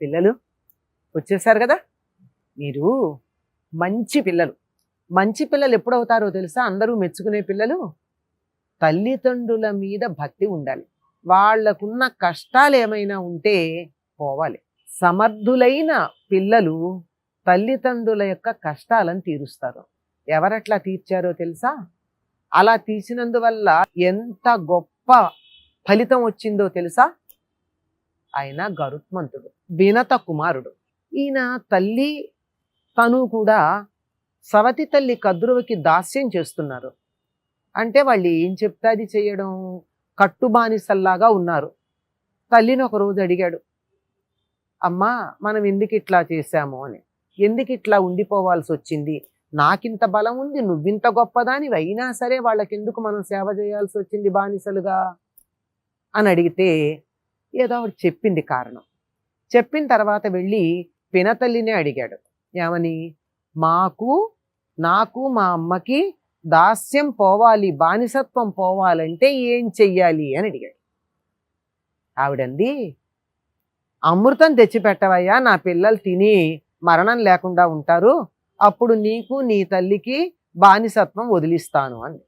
పిల్లలు వచ్చేసారు కదా? మీరు మంచి పిల్లలు. మంచి పిల్లలు ఎప్పుడు అవుతారో తెలుసా? అందరూ మెచ్చుకునే పిల్లలు తల్లిదండ్రుల మీద భక్తి ఉండాలి. వాళ్ళకున్న కష్టాలు ఏమైనా ఉంటే పోవాలి. సమర్థులైన పిల్లలు తల్లిదండ్రుల యొక్క కష్టాలను తీరుస్తారు. ఎవరట్లా తీర్చారో తెలుసా? అలా తీసినందువల్ల ఎంత గొప్ప ఫలితం వచ్చిందో తెలుసా? ఆయన గరుత్మంతుడు వినత కుమారుడు. ఈయన తల్లి తను కూడా సవతి తల్లి కద్రువకి దాస్యం చేస్తున్నారు. అంటే వాళ్ళు ఏం చెప్తే అది చేయడం? కట్టుబానిసల్లాగా ఉన్నారు. తల్లిని ఒక రోజు అడిగాడు అమ్మా మనం ఎందుకు ఇట్లా చేశాము? అని. ఎందుకు ఇట్లా ఉండిపోవాల్సి వచ్చింది? నాకింత బలం ఉంది నువ్వింత గొప్పదాని అయినా సరే వాళ్ళకెందుకు మనం సేవ చేయాల్సి వచ్చింది బానిసలుగా? అని అడిగితే ఏదో ఆవిడ చెప్పింది కారణం. చెప్పిన తర్వాత వెళ్ళి పినతల్లినే అడిగాడు. ఏమని? మాకు నాకు మా అమ్మకి దాస్యం పోవాలి బానిసత్వం పోవాలంటే ఏం చెయ్యాలి అని అడిగాడు. ఆవిడంది అమృతం తెచ్చిపెట్టవయ్యా నా పిల్లలు తిని మరణం లేకుండా ఉంటారు. అప్పుడు నీకు నీ తల్లికి బానిసత్వం వదిలిస్తాను అంది.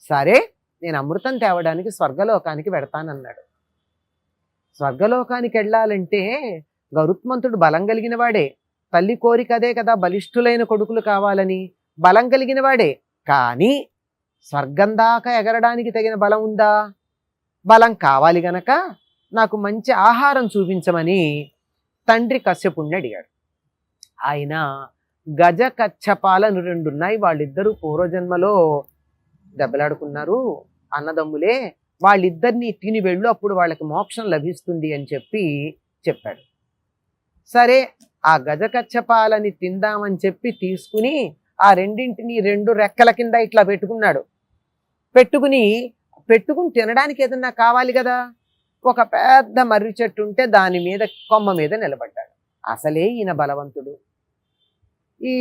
సరే నేను అమృతం తేవడానికి స్వర్గలోకానికి పెడతానన్నాడు స్వర్గలోకానికి వెళ్ళాలంటే గరుత్మంతుడు బలం కలిగిన వాడే తల్లి కోరిక అదే కదా బలిష్ఠులైన కొడుకులు కావాలని. బలం కలిగిన వాడే కానీ స్వర్గం దాకా ఎగరడానికి తగిన బలం ఉందా? బలం కావాలి గనక నాకు మంచి ఆహారం చూపించమని తండ్రి కశ్యపుణ్ణి అడిగాడు. ఆయన గజ కచ్చపాలను రెండున్నాయి. వాళ్ళిద్దరూ పూర్వజన్మలో దెబ్బలాడుకున్నారు. అన్నదమ్ములే వాళ్ళిద్దరినీ తిని వెళ్ళు అప్పుడు వాళ్ళకి మోక్షం లభిస్తుంది అని చెప్పి చెప్పాడు. సరే ఆ గజకచ్చపాలని తిందామని చెప్పి తీసుకుని ఆ రెండింటిని రెండు రెక్కల కింద ఇట్లా పెట్టుకున్నాడు. పెట్టుకుని పెట్టుకుని తినడానికి ఏదన్నా కావాలి కదా? ఒక పెద్ద మర్రి చెట్టు ఉంటే దాని మీద కొమ్మ మీద నిలబడ్డాడు. అసలే ఈయన బలవంతుడు. ఈ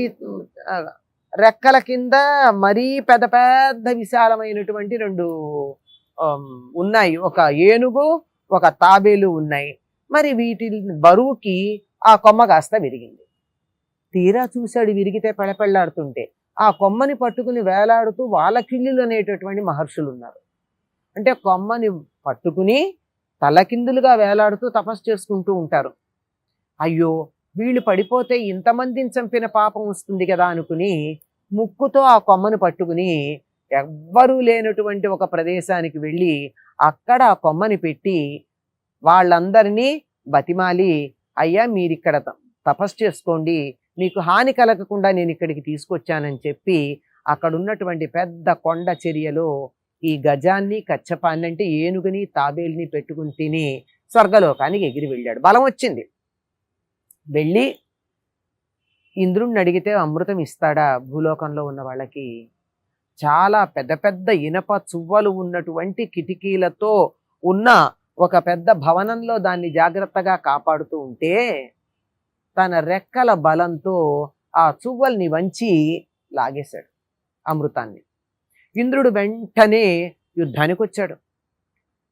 రెక్కల కింద మరీ పెద్ద పెద్ద విశాలమైనటువంటి రెండు ఉన్నాయి. ఒక ఏనుగు ఒక తాబేలు ఉన్నాయి. మరి వీటి బరువుకి ఆ కొమ్మ కాస్త విరిగింది. తీరా చూశాడు విరిగితే పెళపెళ్ళాడుతుంటే. ఆ కొమ్మని పట్టుకుని వేలాడుతూ వాళ్ళకిల్లులు అనేటటువంటి మహర్షులు ఉన్నారు. అంటే కొమ్మని పట్టుకుని తలకిందులుగా వేలాడుతూ తపస్సు చేసుకుంటూ ఉంటారు. అయ్యో వీళ్ళు పడిపోతే ఇంతమందిని చంపిన పాపం వస్తుంది కదా అనుకుని ముక్కుతో ఆ కొమ్మను పట్టుకుని ఎవ్వరూ లేనటువంటి ఒక ప్రదేశానికి వెళ్ళి అక్కడ ఆ కొమ్మని పెట్టి వాళ్ళందరినీ బతిమాలి అయ్యా మీరు ఇక్కడ త- తపస్సు చేసుకోండి మీకు హాని కలగకుండా నేను ఇక్కడికి తీసుకొచ్చానని చెప్పి అక్కడ ఉన్నటువంటి పెద్ద కొండ చర్యలో ఈ గజాన్ని కచ్చపాన్ని అంటే ఏనుగుని తాబేలిని పెట్టుకుని తిని స్వర్గలోకానికి ఎగిరి వెళ్ళాడు. బలం వచ్చింది. వెళ్ళి ఇంద్రుణ్ణి అడిగితే అమృతం ఇస్తాడా? భూలోకంలో ఉన్న వాళ్ళకి చాలా పెద్ద పెద్ద ఇనప చువ్వలు ఉన్నటువంటి కిటికీలతో ఉన్న ఒక పెద్ద భవనంలో దాన్ని జాగ్రత్తగా కాపాడుతూ ఉంటే తన రెక్కల బలంతో ఆ చువ్వల్ని వంచి లాగేశాడు అమృతాన్ని. ఇంద్రుడు వెంటనే యుద్ధానికి వచ్చాడు.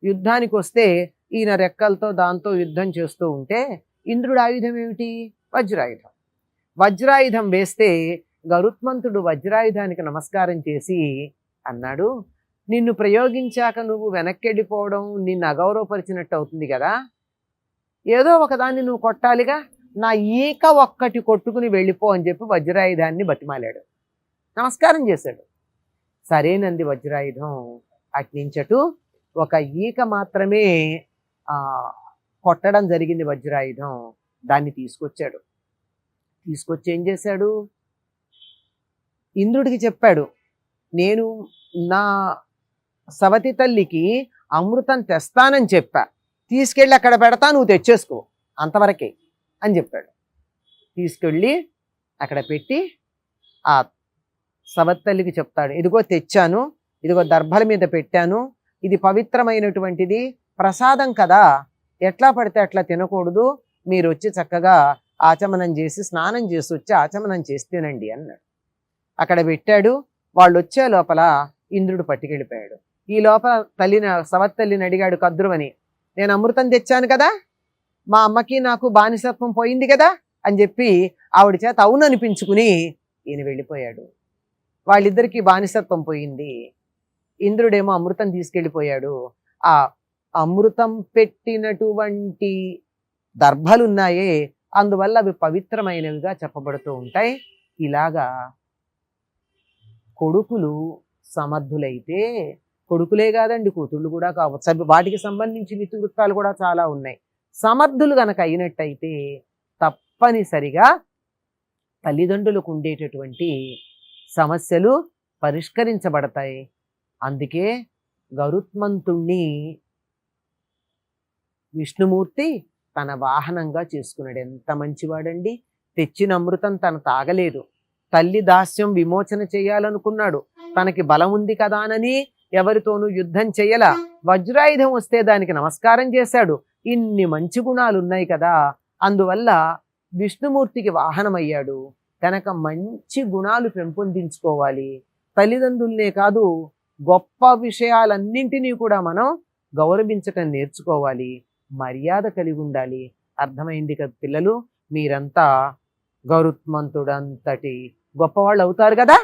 యుద్ధానికి వస్తే ఈయన రెక్కలతో దాంతో యుద్ధం చేస్తూ ఉంటే ఇంద్రుడు ఆయుధం ఏమిటి? వజ్రాయుధం. వజ్రాయుధం వేస్తే గరుత్మంతుడు వజ్రాయుధానికి నమస్కారం చేసి అన్నాడు నిన్ను ప్రయోగించాక నువ్వు వెనక్కి వెళ్ళిపోవడం నిన్ను అగౌరవపరిచినట్టు అవుతుంది కదా. ఏదో ఒకదాన్ని నువ్వు కొట్టాలిగా నా ఈక ఒక్కటి కొట్టుకుని వెళ్ళిపో అని చెప్పి వజ్రాయుధాన్ని బతిమాలాడు. నమస్కారం చేశాడు. సరేనంది వజ్రాయుధం అట్నించటు ఒక ఈక మాత్రమే కొట్టడం జరిగింది వజ్రాయుధం. దాన్ని తీసుకొచ్చాడు. తీసుకొచ్చి ఏం చేశాడు? ఇంద్రుడికి చెప్పాడు నేను నా సవతి తల్లికి అమృతం తెస్తానని చెప్పా. తీసుకెళ్ళి అక్కడ పెడతా నువ్వు తెచ్చేసుకో అంతవరకే అని చెప్పాడు. తీసుకెళ్ళి అక్కడ పెట్టి ఆ సవతి తల్లికి చెప్తాడు ఇదిగో తెచ్చాను ఇదిగో దర్భల మీద పెట్టాను ఇది పవిత్రమైనటువంటిది ప్రసాదం కదా ఎట్లా పడితే అట్లా తినకూడదు మీరు వచ్చి చక్కగా ఆచమనం చేసి స్నానం చేసి వచ్చి ఆచమనం చేస్తేనండి అన్నాడు. అక్కడ పెట్టాడు. వాళ్ళు వచ్చే లోపల ఇంద్రుడు పట్టుకెళ్ళిపోయాడు. ఈ లోపల తల్లిని సవత్తల్లిని అడిగాడు కద్రువని నేను అమృతం తెచ్చాను కదా? మా అమ్మకి నాకు బానిసత్వం పోయింది కదా? అని చెప్పి ఆవిడ చేత అవును అనిపించుకుని ఈయన వెళ్ళిపోయాడు. వాళ్ళిద్దరికీ బానిసత్వం పోయింది. ఇంద్రుడేమో అమృతం తీసుకెళ్ళిపోయాడు. ఆ అమృతం పెట్టినటువంటి దర్భలున్నాయే అందువల్ల అవి పవిత్రమైనవిగా చెప్పబడుతూ ఉంటాయి. ఇలాగా కొడుకులు సమర్థులైతే కొడుకులే కాదండి కూతుళ్ళు కూడా కావచ్చు వాటికి సంబంధించిన ఇతివృత్తాలు కూడా చాలా ఉన్నాయి. సమర్థులు కనుక అయినట్టయితే తప్పనిసరిగా తల్లిదండ్రులకు ఉండేటటువంటి సమస్యలు పరిష్కరించబడతాయి. అందుకే గరుత్మంతుణ్ణి విష్ణుమూర్తి తన వాహనంగా చేసుకున్నాడు. ఎంత మంచివాడండి. తెచ్చిన అమృతం తను తాగలేదు. తల్లి దాస్యం విమోచన చేయాలనుకున్నాడు. తనకి బలం ఉంది కదానని ఎవరితోనూ యుద్ధం చేయల. వజ్రాయుధం వస్తే దానికి నమస్కారం చేశాడు. ఇన్ని మంచి గుణాలు ఉన్నాయి కదా. అందువల్ల విష్ణుమూర్తికి వాహనమయ్యాడు. కనుక మంచి గుణాలు పెంపొందించుకోవాలి. తల్లిదండ్రులనే కాదు గొప్ప విషయాలన్నింటినీ కూడా మనం గౌరవించటం నేర్చుకోవాలి. మర్యాద కలిగి ఉండాలి అర్థమైంది కదా పిల్లలు? మీరంతా గౌరవమంతుడంతటి గొప్పవాళ్ళు అవుతారు కదా?